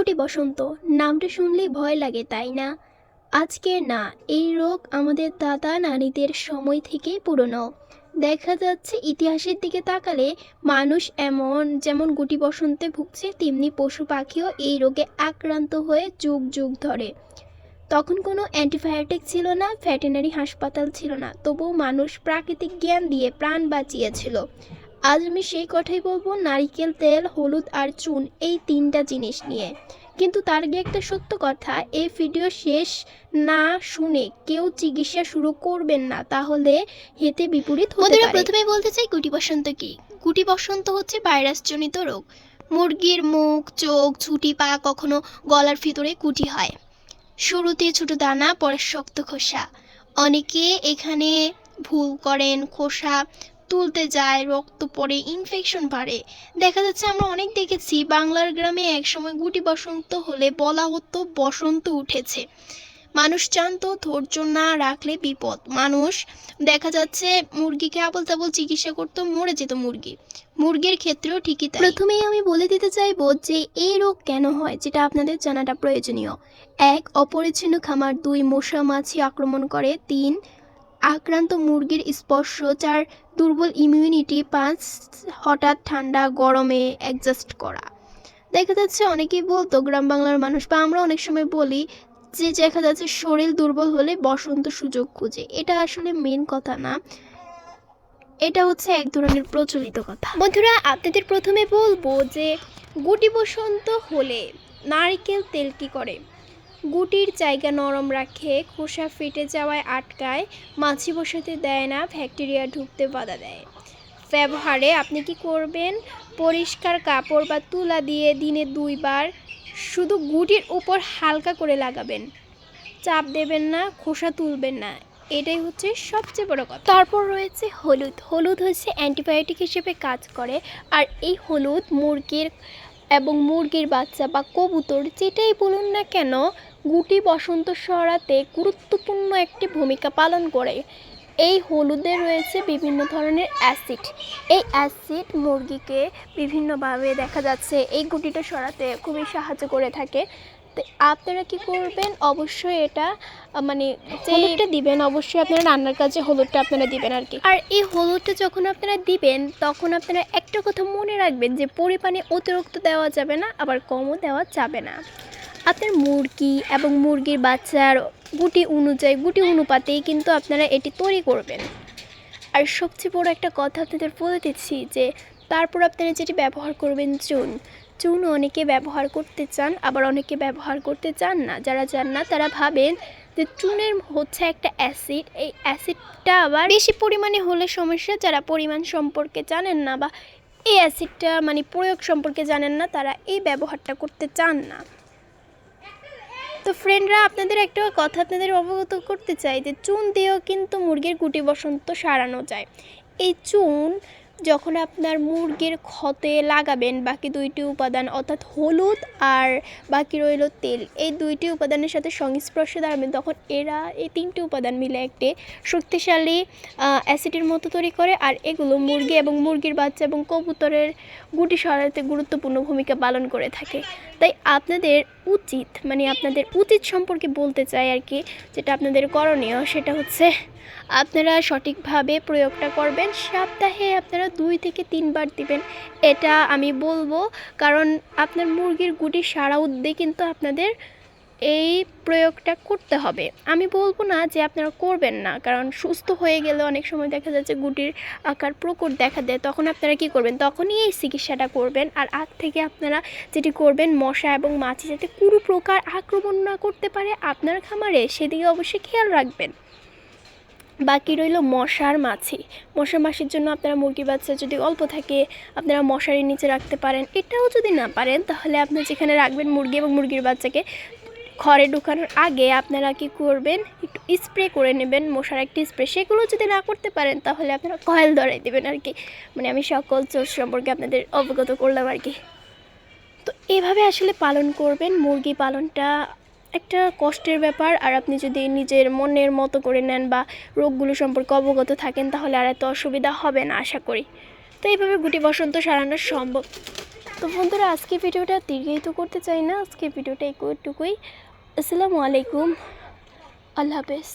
গুটি বসন্ত, নামটা শুনলেই ভয় লাগে, তাই না? আজকে না, এই রোগ আমাদের দাদা নানীদের সময় থেকেই পুরনো। দেখা যাচ্ছে ইতিহাসের দিকে তাকালে মানুষ এমন, যেমন গুটি বসন্তে ভুগছে, তেমনি পশু পাখিও এই রোগে আক্রান্ত হয়ে যুগ যুগ ধরে। তখন কোনো অ্যান্টিবায়োটিক ছিল না ভেটেনারি হাসপাতাল ছিল না, তবুও মানুষ প্রাকৃতিক জ্ঞান দিয়ে প্রাণ বাঁচিয়েছিল। আজ আমি সেই কথাই বলব নারিকেল তেল হলুদ আর চুন এই তিনটা জিনিস নিয়ে। কিন্তু তার আগে একটা সত্য কথা এই ভিডিও শেষ না শুনে কেউ চিকিৎসা শুরু করবেন না তাহলে হেতে বিপরীত হতে পারে। প্রথমে বলতে চাই গুটি বসন্ত কি? গুটি বসন্ত হচ্ছে ভাইরাসজনিত রোগ। মুরগির মুখ চোখ ঝুটি পা কখনো গলার ভিতরে গুটি হয়। শুরুতে ছোট দানা পরে শক্ত খোসা। অনেকে এখানে ভুল করেন খোসা তুলতে যায়, রক্ত পড়ে ইনফেকশন বাড়ে। দেখা যাচ্ছে আমরা অনেক দেখেছি, বাংলার গ্রামে একসময় গুটি বসন্ত হলে বলা হতো, বসন্ত উঠেছে। মানুষ জানতো, ধৈর্য না রাখলে বিপদ। মানুষ, দেখা যাচ্ছে, মুরগিকে আবল তাবল চিকিৎসা করতো, মরে যেত মুরগি। মুরগির ক্ষেত্রেও ঠিকই তাই। প্রথমেই আমি বলে দিতে চাইব যে এই রোগ কেন হয়, যেটা আপনাদের জানাটা প্রয়োজনীয়। এক, অপরিচ্ছন্ন খামার। দুই মশা মাছি আক্রমণ করে। তিন আক্রান্ত মুরগির স্পর্শ চার দুর্বল ইমিউনিটি পাঁচ হঠাৎ ঠান্ডা, গরমে অ্যাডজাস্ট করা। দেখা যাচ্ছে অনেকেই বলতো, গ্রাম বাংলার মানুষ, বা আমরা অনেক সময় বলি যে, দেখা যাচ্ছে শরীর দুর্বল হলে বসন্ত সুযোগ খুঁজে। এটা আসলে মেন কথা না। এটা হচ্ছে এক ধরনের প্রচলিত কথা। বন্ধুরা, আপনাদের প্রথমে বলব যে, গুটি বসন্ত হলে নারকেল তেল কি করে? গুটির জায়গা নরম রাখে, খোসা ফেটে যাওয়ায় আটকায়, মাছি বসাতে দেয় না, ব্যাকটেরিয়া ঢুকতে বাধা দেয়। ব্যবহারে আপনি কি করবেন? পরিষ্কার কাপড় বা তুলা দিয়ে দিনে দুইবার শুধু গুটির উপর হালকা করে লাগাবেন। চাপ দেবেন না, খোসা তুলবেন না, এটাই হচ্ছে সবচেয়ে বড় কথা। তারপর রয়েছে হলুদ। হলুদ হচ্ছে অ্যান্টিবায়োটিক হিসেবে কাজ করে, আর এই হলুদ মুরগির এবং মুরগির বাচ্চা বা কবুতর, যেটাই বলুন না কেন গুটি বসন্ত সরাতে গুরুত্বপূর্ণ একটি ভূমিকা পালন করে। এই হলুদে রয়েছে বিভিন্ন ধরনের অ্যাসিড। এই অ্যাসিড মুরগিকে বিভিন্নভাবে দেখা যাচ্ছে এই গুটিটা সরাতে খুবই সাহায্য করে থাকে। তো আপনারা কি করবেন? অবশ্যই এটা মানে হলুদটা দিবেন অবশ্যই আপনারা রান্নার কাজে হলুদটা আপনারা দিবেন আর কি। আর এই হলুদটা যখন আপনারা দিবেন তখন আপনারা একটা কথা মনে রাখবেন যে পরিমাণে অতিরিক্ত দেওয়া যাবে না আবার কমও দেওয়া যাবে না। আপনার মুরগি এবং মুরগির বাচ্চার গুটি অনুযায়ী, গুটি অনুপাতেই কিন্তু আপনারা এটি তৈরি করবেন। আর সবচেয়ে বড় একটা কথা আপনাদের বলে দিচ্ছি যে, তারপর আপনারা যেটি ব্যবহার করবেন চুন। চুন অনেকে ব্যবহার করতে চান, আবার অনেকে ব্যবহার করতে চান না। যারা চান না, তারা ভাবেন যে চুনের হচ্ছে একটা অ্যাসিড। এই অ্যাসিডটা আবার বেশি পরিমাণে হলে সমস্যা, যারা পরিমাণ সম্পর্কে জানেন না বা এই অ্যাসিডটা মানে প্রয়োগ সম্পর্কে জানেন না, তারা এই ব্যবহারটা করতে চান না। তো ফ্রেন্ডরা আপনাদের একটা কথা আপনাদের অবগত করতে চাই যে চুন দিয়েও কিন্তু মুরগির গুটি বসন্ত সারানো যায়। এই চুন যখন আপনার মুরগির ক্ষতে লাগাবেন, বাকি দুইটি উপাদান অর্থাৎ হলুদ আর বাকি রইল তেল, এই দুইটি উপাদানের সাথে সংস্পর্শে দাঁড়াবেন, তখন এরা, এই তিনটি উপাদান মিলে একটি শক্তিশালী অ্যাসিডের মতো তৈরি করে, আর এগুলো মুরগি এবং মুরগির বাচ্চা এবং কবুতরের গুটি সরাতে গুরুত্বপূর্ণ ভূমিকা পালন করে থাকে। তাই আপনাদের উচিত মানে আপনাদের উচিত সম্পর্কে বলতে চাই আর কি, যেটা আপনাদের করণীয়, সেটা হচ্ছে আপনারা সঠিকভাবে প্রয়োগটা করবেন। সপ্তাহে আপনারা দুই থেকে তিনবার দিবেন। এটা আমি বলব কারণ আপনার মুরগির গুটি সারা উদ্দে কিন্তু আপনাদের এই প্রয়োগটা করতে হবে। আমি বলব না যে আপনারা করবেন না, কারণ সুস্থ হয়ে গেলে অনেক সময় দেখা যাচ্ছে গুটির আকার প্রকট দেখা দেয়, তখন আপনারা কি করবেন? তখনই এই চিকিৎসাটা করবেন আর আগ থেকে আপনারা যেটি করবেন মশা এবং মাছি যাতে কোনো প্রকার আক্রমণ না করতে পারে আপনার খামারে, সেদিকে অবশ্যই খেয়াল রাখবেন। বাকি রইল মশার মাছি। মশার মাছির জন্য আপনারা মুরগি বাচ্চা যদি অল্প থাকে, আপনারা মশারির নিচে রাখতে পারেন। এটাও যদি না পারেন, তাহলে আপনি যেখানে রাখবেন মুরগি এবং মুরগির বাচ্চাকে, ঘরে ঢুকানোর আগে আপনারা কি করবেন, একটু স্প্রে করে নেবেন মশার একটি স্প্রে সেগুলো যদি না করতে পারেন, তাহলে আপনারা কয়েল ধরাই দেবেন আর কি। মানে আমি সকল চোর সম্পর্কে আপনাদের অবগত করলাম আর কি। তো এভাবে আসলে পালন করবেন, মুরগি পালনটা একটা কষ্টের ব্যাপার, আর আপনি যদি নিজের মনের মতো করে নেন বা রোগগুলো সম্পর্কে অবগত থাকেন, তাহলে আর এত অসুবিধা হবে না, আশা করি। তো এইভাবে গুটি বসন্ত সারানো সম্ভব। তো বন্ধুরা, আজকে ভিডিওটা দীর্ঘায়িত করতে চাই না। আজকে ভিডিওটা একটুকুই আসসালামু আলাইকুম। আল্লাহ হাফেজ।